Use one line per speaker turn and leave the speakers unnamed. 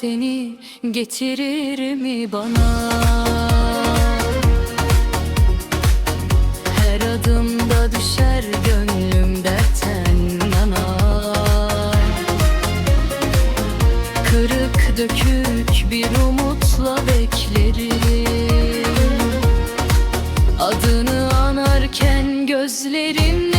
seni getirir mi bana? Her adımda düşer gönlüm dertten nana Kırık dökük bir umutla beklerim Adını anarken gözlerimle